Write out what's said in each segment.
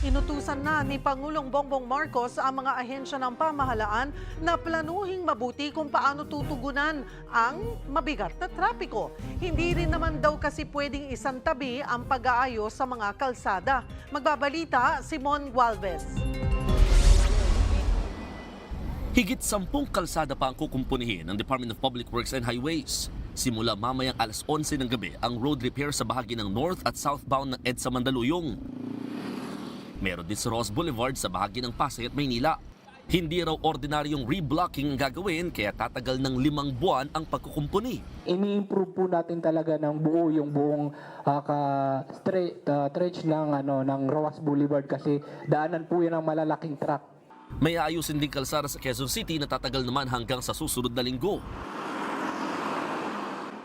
Inutusan na ni Pangulong Bongbong Marcos ang mga ahensya ng pamahalaan na planuhing mabuti kung paano tutugunan ang mabigat na trapiko. Hindi rin naman daw kasi pwedeng isantabi ang pag-aayos sa mga kalsada. Magbabalita, Simon Gualvez. Higit sampung kalsada pa ang kukumpunihin ng Department of Public Works and Highways. Simula mamayang alas 11 ng gabi ang road repair sa bahagi ng north at southbound ng EDSA Mandaluyong. Meron din sa Ross Boulevard sa bahagi ng Pasay at Maynila. Hindi raw ordinaryong reblocking ang gagawin kaya tatagal ng limang buwan ang pagkukumpuni. ini-improve po natin talaga ng buo yung buong ah, ka straight ah, stretch ng ano ng Roas Boulevard kasi daanan po yan ng malalaking truck. May ayusin din kalsada sa Quezon City na tatagal naman hanggang sa susunod na linggo.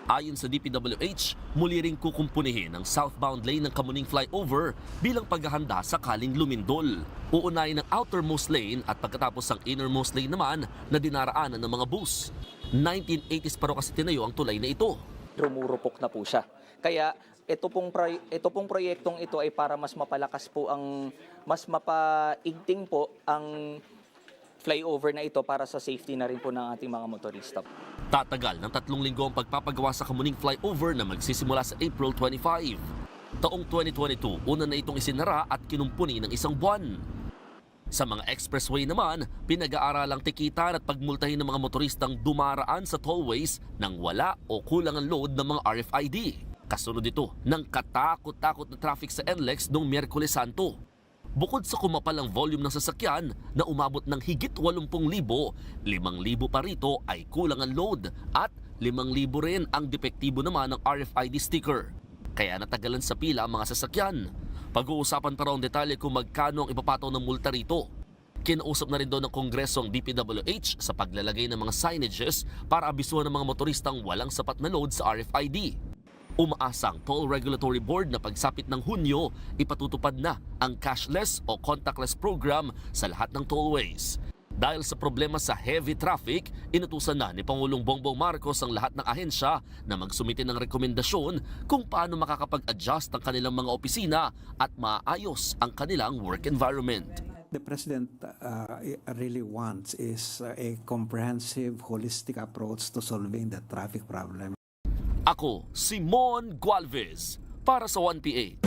Ayon sa DPWH, muli ring kukumpunihin ang southbound lane ng Kamuning Flyover bilang paghahanda sakaling lumindol. Uunahin ang outermost lane at pagkatapos ang innermost lane naman na dinaraanan ng mga bus. 1980s pa raw kasi tinayo ang tulay na ito. rumurupok na po siya. Kaya ito pong proy- ito pong proyektong ito ay para mas mapalakas po ang mas mapaigting po ang flyover na ito para sa safety na rin po ng ating mga motorista. Tatagal ng tatlong linggo ang pagpapagawa sa Kamuning Flyover na magsisimula sa April 25. Taong 2022, una na itong isinara at kinumpuni ng isang buwan. Sa mga expressway naman, pinag-aaralang tikitan at pagmultahin ng mga motoristang dumaraan sa tollways nang wala o kulang ang load ng mga RFID. Kasunod ito ng katakot-takot na traffic sa NLEX noong Miyerkules Santo. Bukod sa kumapal ang volume ng sasakyan na umabot ng higit 80,000, 5,000 pa rito ay kulang ang load at 5,000 rin ang depektibo naman ng RFID sticker. Kaya natagalan sa pila ang mga sasakyan. Pag-uusapan pa raw ang detalye kung magkano ang ipapataw ng multa rito. Kinausap na rin doon ng Kongreso ang DPWH sa paglalagay ng mga signages para abisuhan ng mga motoristang walang sapat na load sa RFID. Umaasang Toll Regulatory Board na pagsapit ng Hunyo, ipatutupad na ang cashless o contactless program sa lahat ng tollways. Dahil sa problema sa heavy traffic, inutusan na ni Pangulong Bongbong Marcos ang lahat ng ahensya na magsumite ng rekomendasyon kung paano makakapag-adjust ang kanilang mga opisina at maayos ang kanilang work environment. the president uh, really wants is uh, a comprehensive, holistic approach to solving the traffic problem. Ako, Simon Gualvez, para sa 1PH.